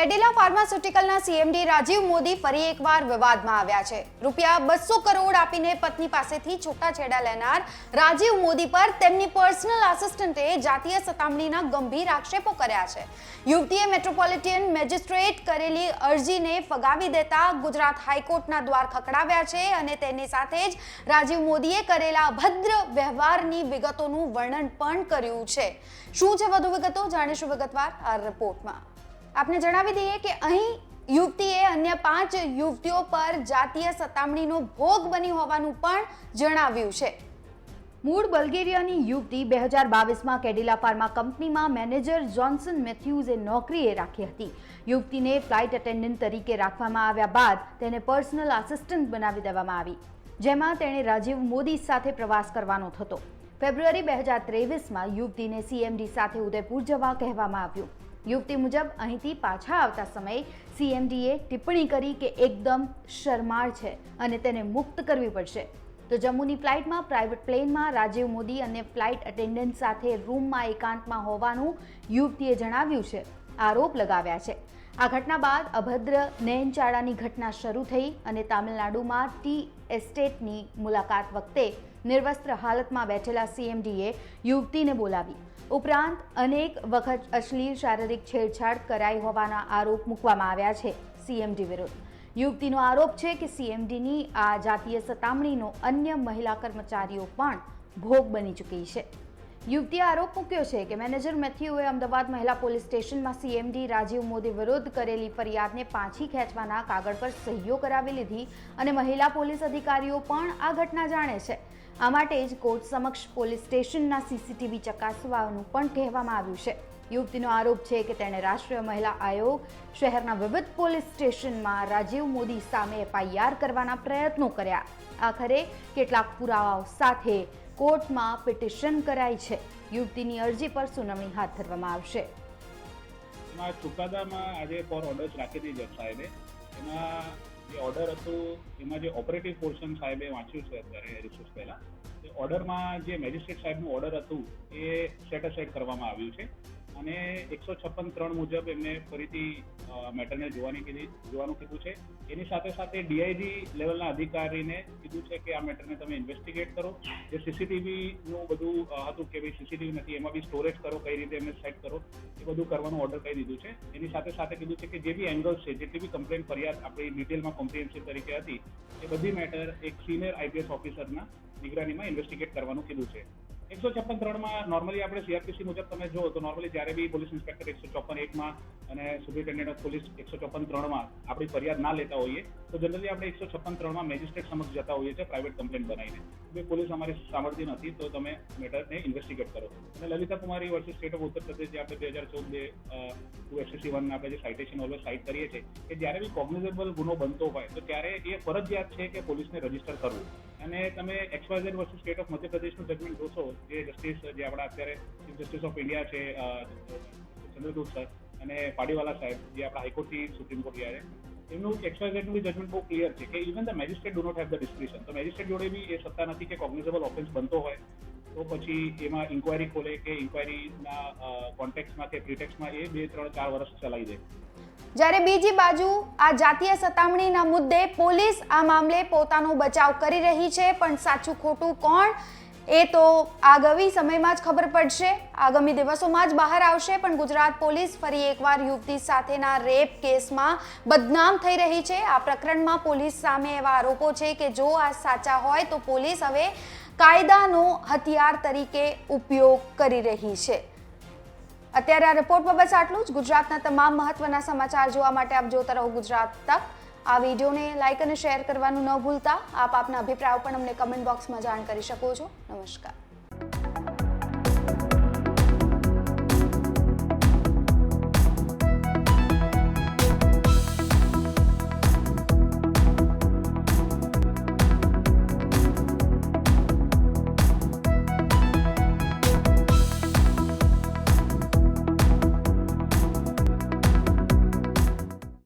કેડિલા ફાર્માસ્યુટિકલના સીએમડી રાજીવ મોદી ફરી એકવાર વિવાદમાં આવ્યા છે. રૂપિયા બસો કરોડ આપીને પત્ની પાસેથી છૂટાછેડા લેનાર રાજીવ મોદી પર તેમની પર્સનલ આસિસ્ટન્ટે જાતીય સતામણીના ગંભીર આક્ષેપો કર્યા છે. યુવતીએ મેટ્રોપોલિટન મેજિસ્ટ્રેટ કરેલી અરજીને ફગાવી દેતા ગુજરાત હાઈકોર્ટના દ્વાર ખખડાવ્યા છે અને તેની સાથે જ રાજીવ મોદીએ કરેલા અભદ્ર વ્યવહારની વિગતોનું વર્ણન પણ કર્યું છે. શું છે વધુ વિગતો? જાણીશું વિગતવાર આ રિપોર્ટમાં. આપને જણાવી દઈએ કે અહીં યુવતીએ અન્ય પાંચ યુવતીઓ પર જાતીય સતામણીનો ભોગ બની હોવાનું પણ જણાવ્યું છે. મૂળ બલ્ગેરિયાની યુવતી બે હજાર બાવીસમાં કેડિલા ફાર્મા કંપનીમાં મેનેજર જોન્સન મેથ્યુઝે નોકરીએ રાખી હતી. યુવતીને ફ્લાઇટ અટેન્ડન્ટ તરીકે રાખવામાં આવ્યા બાદ તેને પર્સનલ આસિસ્ટન્ટ બનાવી દેવામાં આવી, જેમાં તેણે રાજીવ મોદી સાથે પ્રવાસ કરવાનો થતો. ફેબ્રુઆરી બે હજાર ત્રેવીસમાં યુવતીને સીએમડી સાથે ઉદયપુર જવા કહેવામાં આવ્યું. યુવતી મુજબ અહીંથી પાછા આવતા સમયે સીએમડીએ ટિપ્પણી કરી કે એકદમ શરમાળ છે અને તેને મુક્ત કરવી પડશે. તો જમ્મુની ફ્લાઇટમાં પ્રાઇવેટ પ્લેનમાં રાજીવ મોદી અને ફ્લાઇટ અટેન્ડન્ટ સાથે રૂમમાં એકાંતમાં હોવાનું યુવતીએ જણાવ્યું છે. આરોપ લગાવ્યા છે. આ ઘટના બાદ અભદ્ર નયનચાળાની ઘટના શરૂ થઈ અને તામિલનાડુમાં ટી એસ્ટેટની મુલાકાત વખતે નિર્વસ્ત્ર હાલતમાં બેઠેલા સીએમડીએ યુવતીને બોલાવી. ઉપરાંત અનેક વખત અશ્લીલ શારીરિક છેડછાડ કરાઈ હોવાના આરોપ મૂકવામાં આવ્યા છે સીએમડી વિરુદ્ધ. યુવતીનો આરોપ છે કે સીએમડીની આ જાતીય સતામણીનો અન્ય મહિલા કર્મચારીઓ પણ ભોગ બની ચૂકી છે. યુવતીએ આરોપ મૂક્યો છે કે મેનેજર મેથ્યુએ અમદાવાદ મહિલા પોલીસ સ્ટેશનમાં સીએમડી રાજીવ મોદી વિરુદ્ધ કરેલી ફરિયાદને પાછી ખેંચવાના કાગળ પર સહીઓ કરાવી લીધી અને મહિલા પોલીસ અધિકારીઓ પણ આ ઘટના જાણે છે. આ માટે જ કોર્ટ સમક્ષ પોલીસ સ્ટેશનના સીસીટીવી ચકાસવાનું પણ કહેવામાં આવ્યું છે. યુવતીનો આરોપ છે કે તેણે રાષ્ટ્રીય મહિલા આયોગ શહેરના વિવિધ પોલીસ સ્ટેશનમાં રાજીવ મોદી સામે એફઆઈઆર કરવાના પ્રયત્નો કર્યા. આખરે કેટલાક પુરાવાઓ સાથે કોર્ટમાં પિટિશન કરાઈ છે. યુવતીની અરજી પર સુનાવણી હાથ ધરવામાં આવશે. ચુકાદામાં આજે ફોર ઓર્ડર્સ રાખી દીધી સાહેબે. એમાં જે ઓર્ડર હતું, એમાં જે ઓપરેટિવ પોર્શન સાહેબે વાંચ્યું છે અત્યારે રિસોર્સ પહેલા ઓર્ડરમાં જે મેજિસ્ટ્રેટ સાહેબનું ઓર્ડર હતું, એ સેટ અસાઇડ કરવામાં આવ્યું છે. અને એકસો છપ્પન ત્રણ મુજબ એમને ફરીથી મેટરને જોવાની કીધી, જોવાનું કીધું છે. એની સાથે સાથે ડીઆઈજી લેવલના અધિકારીને કીધું છે કે આ મેટરને તમે ઇન્વેસ્ટિગેટ કરો. જે સીસીટીવીનું બધું હતું કે ભાઈ સીસીટીવી નથી, એમાં બી સ્ટોરેજ કરો, કઈ રીતે એમને સેટ કરો, એ બધું કરવાનું ઓર્ડર કહી દીધું છે. એની સાથે સાથે કીધું છે કે જે બી એંગલ્સ છે, જેટલી બી કમ્પ્લેન ફરિયાદ આપણી ડિટેલમાં કોમ્પ્રિહેન્સિવ તરીકે હતી, એ બધી મેટર એક સિનિયર આઈપીએસ ઓફિસરના નિગરાનીમાં ઇન્વેસ્ટિગેટ કરવાનું કીધું છે. એકસો છપ્પન ત્રણમાં નોર્મલી આપણે સીઆરપીસી મુજબ તમે જો તો નોર્મલી જ્યારે બી પોલીસ ઇન્સ્પેક્ટર એકસો ચોપન એકમાં અને સુપ્રિન્ટેન્ડન્ટ ઓફ પોલીસ એકસો ચોપન ત્રણમાં આપણી ફરિયાદ ના લેતા હોઈએ, તો જનરલી આપણે એકસો છપ્પન ત્રણમાં મેજિસ્ટ્રેટ સમક્ષ જતા હોઈએ છીએ પ્રાઇવેટ કમ્પ્લેન બનાવીને. કે પોલીસ અમારી સાંભળતી નથી, તો તમે મેટરને ઇન્વેસ્ટિગેટ કરો. અને Lalita Kumari versus state of Uttar Pradesh જે આપણે બે હજાર ચૌદ બે ટુ એસએસસી વન આપણે જે સાઇટેશન ઓલવેઝ સાઇટ કરીએ છીએ, કે જ્યારે બી કોગ્નિઝેબલ ગુનો બનતો હોય, તો ત્યારે એ ફરજિયાત છે કે પોલીસને રજિસ્ટર કરવું. અને તમે એક્સવાયઝેડ વર્સિસ સ્ટેટ ઓફ મધ્યપ્રદેશનું જજમેન્ટ જોશો, જે જસ્ટિસ, જે આપણા અત્યારે ચીફ જસ્ટિસ ઓફ ઇન્ડિયા છે ચંદ્રચૂડ સર અને પાડીવાલા સાહેબ, જે આપણા હાઈકોર્ટથી સુપ્રીમ કોર્ટ ગયા છે. એમનું એક્સવાયઝેડનું બી જજમેન્ટ બહુ ક્લિયર છે કે even the magistrate do not have the description. તો મેજિસ્ટ્રેટ જોડે બી એ સત્તા નથી કે કોગ્નિઝેબલ ઓફેન્સ બનતો હોય, તો પછી એમાં ઇન્કવાયરી ખોલે કે ઇન્કવાયરીના કોન્ટેક્સમાં કે પ્રિટેક્સમાં એ બે, ત્રણ, ચાર વર્ષ ચલાવી દે. જ્યારે બીજી બાજુ આ જાતીય સતામણીના મુદ્દે પોલીસ આ મામલે પોતાનો બચાવ કરી રહી છે, પણ સાચું ખોટું કોણ એ તો આગામી સમયમાં જ ખબર પડશે. આગામી દિવસોમાં જ બહાર આવશે, પણ ગુજરાત પોલીસ ફરી એકવાર યુવતી સાથેના રેપ કેસમાં બદનામ થઈ રહી છે. આ પ્રકરણમાં પોલીસ સામે એવા આરોપો છે કે જો આ સાચા હોય તો પોલીસ હવે કાયદાનો હથિયાર તરીકે ઉપયોગ કરી રહી છે. અત્યારે આ રિપોર્ટમાં બસ આટલું જ. ગુજરાતના તમામ મહત્વના સમાચાર જોવા માટે આપ જોતા રહો ગુજરાત તક. આ વિડીયોને લાઇક અને શેર કરવાનું ન ભૂલતા. આપ આપના અભિપ્રાયો પણ અમને કમેન્ટ બોક્સમાં જાણ કરી શકો છો. નમસ્કાર.